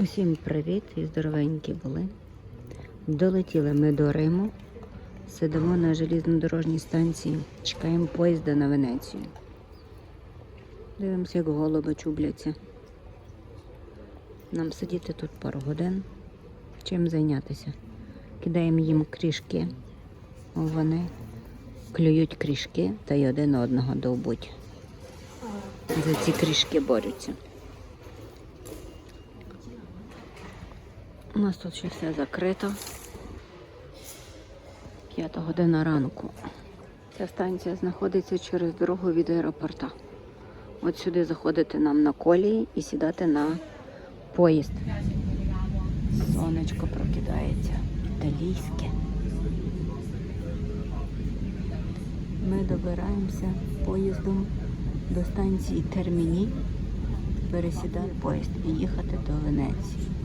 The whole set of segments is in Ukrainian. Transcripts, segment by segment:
Усім привіт і здоровенькі були. Долетіли ми до Риму. Сидимо на желізнодорожній станції, чекаємо поїзда на Венецію. Дивимося, як голуби чубляться. Нам сидіти тут пару годин. Чим зайнятися? Кидаємо їм крішки. Вони клюють крішки та й один одного довбуть. За ці крішки борються. У нас тут ще все закрито. П'ята година ранку. Ця станція знаходиться через дорогу від аеропорта. От сюди заходити нам на колії і сідати на поїзд. Сонечко прокидається. Італійське. Ми добираємося поїздом до станції Терміні, пересідати поїзд і їхати до Венеції.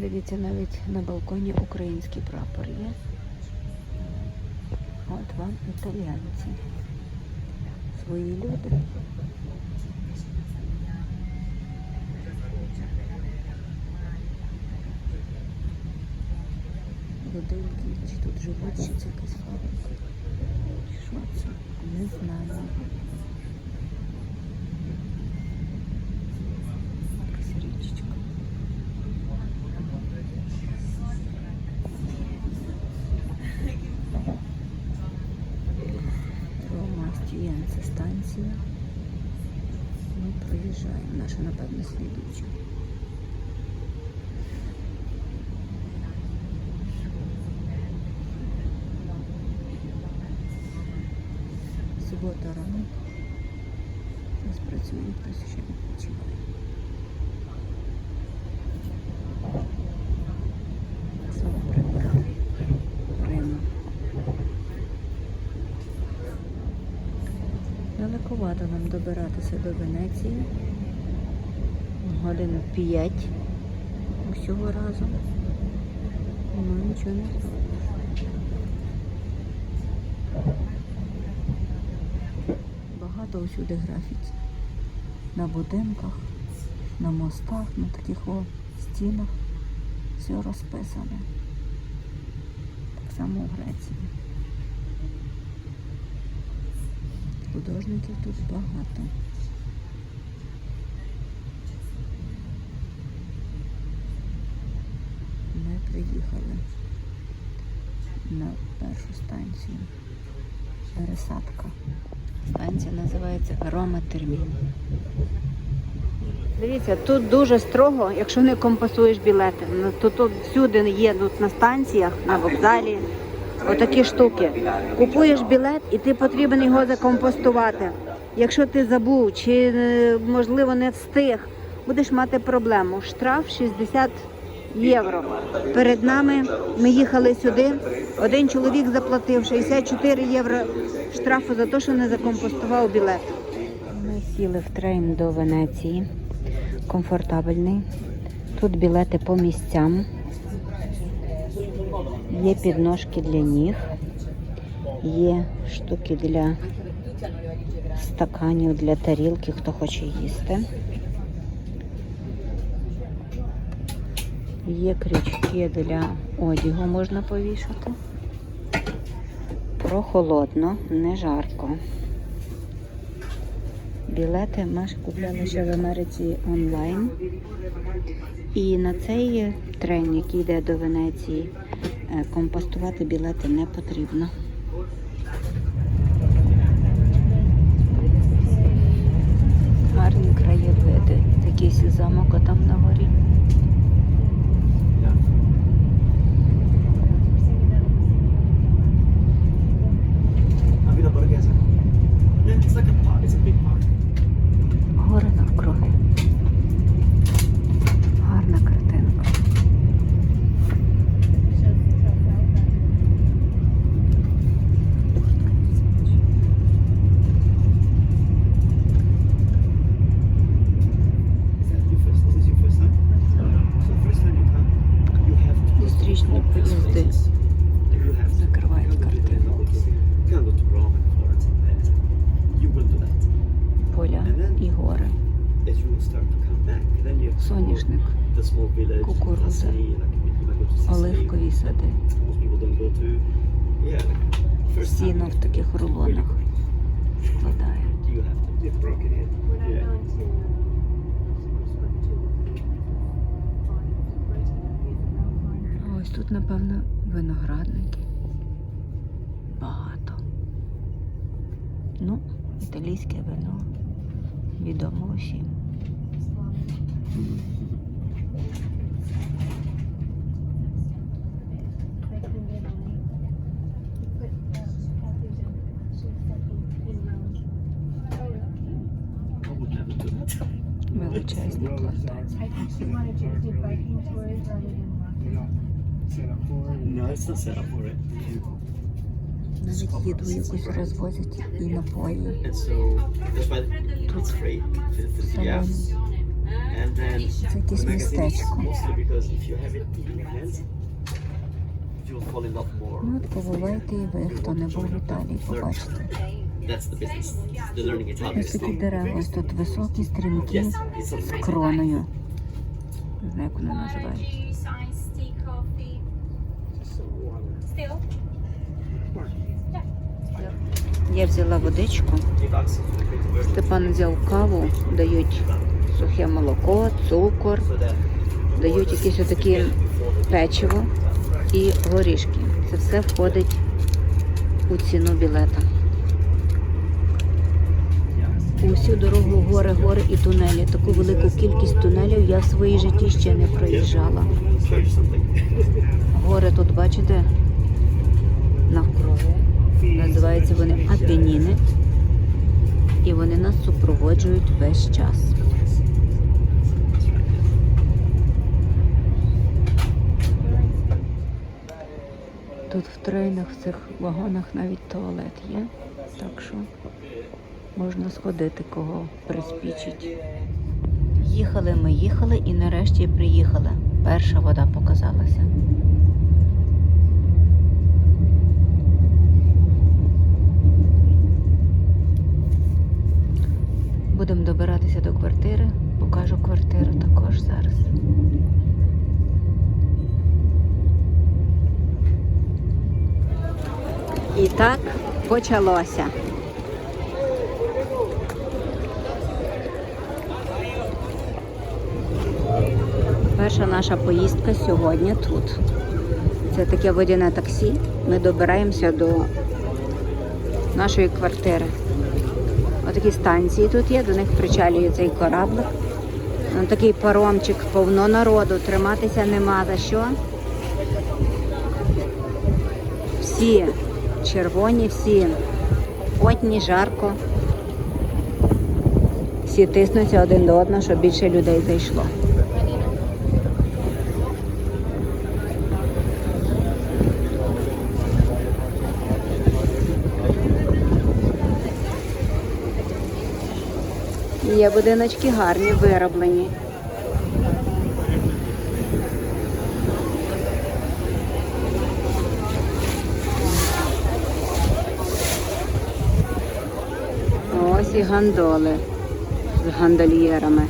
Дивіться, навіть на балконі український прапор є. От вам італіянці. Свої люди. Будинки, чи тут живуть, чи це якась фабрика. Що це? Не знаю. станція. Ми проїжджаємо. Наша, напевно, слідуюча. Субота ранок. Зараз працює, хтось ще відпочиває. Далековато нам добиратися до Венеції. Годин 5 усього разу. Ну нічого не. Багато усюди графіті. На будинках, на мостах, на таких о стінах. Все розписане. Так само в Греції. Художників тут багато. Ми приїхали на першу станцію. Пересадка. Станція називається Рома Термін. Дивіться, тут дуже строго, якщо не компасуєш білети. Ну, То тут всюди є тут на станціях, на вокзалі. Отакі штуки. Купуєш білет і ти потрібен його закомпостувати. Якщо ти забув чи е, можливо не встиг, будеш мати проблему. Штраф 60 євро. Перед нами ми їхали сюди. Один чоловік заплатив 64 євро штрафу за те, що не закомпостував білет. Ми сіли в трейн до Венеції. Комфортабельний. Тут білети по місцям. Є підножки для ніг, є штуки для стаканів, для тарілки, хто хоче їсти. Є крючки для одягу можна повішати. Прохолодно, не жарко. Білети ми ж купляли ще в Америці онлайн. І на цей трен, який йде до Венеції, компостувати білети не потрібно. Гарні краєвиди. Якийсь замок там на горі. In. When I Yeah. go into spoke to А Ось тут, напевно, виноградники. Багато. Ну, італійське вино. Відомо усім. I would never do that. Величезні плантації. I think she wanted to do biking tours rather than walking. No, it's not set up for it. Навіть їду якусь розвозять і напої. And so that's why it's free. Yeah. Салоні. And then Це якесь містечко. mostly because if you have it in your hands, you'll fall in love more. Ну, от побувайте і ви, хто не був в Італії, побачите. Ось такі дерева, ось тут високі, стрімкі, з кроною. Не знаю, як вони називають. Я взяла водичку, Степан взяв каву, дають сухе молоко, цукор, дають якісь отакі печиво і горішки. Це все входить у ціну білета. Усю дорогу гори, гори і тунелі. Таку велику кількість тунелів я в своїй житті ще не проїжджала. Гори тут, бачите, навкруги. Називаються вони Апеніни. І вони нас супроводжують весь час. Тут в трейнах, в цих вагонах навіть туалет є. Так що можна сходити, кого приспічить. Їхали ми, їхали і нарешті приїхали. Перша вода показалася. Будемо добиратися до квартири. Покажу квартиру також зараз. І так почалося. Перша наша поїздка сьогодні тут. Це таке водяне таксі. Ми добираємося до нашої квартири. Отакі станції тут є, до них причалює цей кораблик. Вон такий паромчик, повно народу, триматися нема за що. Всі червоні, всі потні, жарко. Всі тиснуться один до одного, щоб більше людей зайшло. Є будиночки гарні, вироблені. Ось і гандоли з гандольєрами.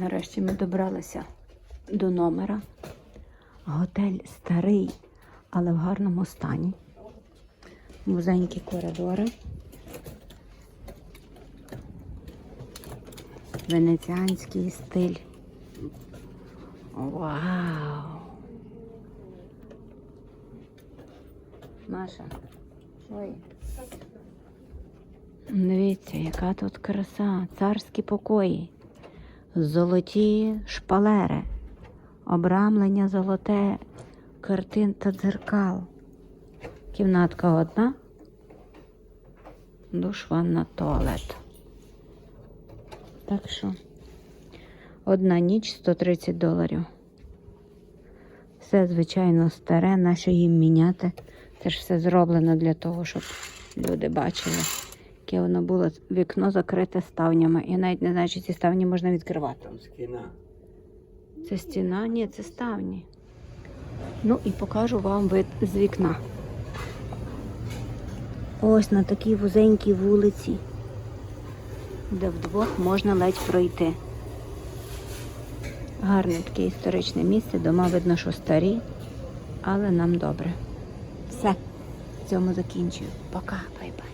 Нарешті ми добралися до номера. Готель старий, але в гарному стані. Вузенькі коридори. Венеціанський стиль. Вау! Маша, є? Дивіться, яка тут краса, царські покої, золоті шпалери, обрамлення золоте, картин та дзеркал. Кімнатка одна, душ, ванна, туалет. Так що одна ніч 130 доларів. Все, звичайно, старе, нащо їм міняти. Це ж все зроблено для того, щоб люди бачили, яке воно було вікно закрите ставнями. Я навіть не знаю, чи ці ставні можна відкривати. Там скина. Це стіна? Ні, це ставні. Ну і покажу вам вид з вікна. Ось на такій вузенькій вулиці, де вдвох можна ледь пройти. Гарне таке історичне місце, дома видно, що старі, але нам добре. Все, в цьому закінчую. Пока, бай-бай.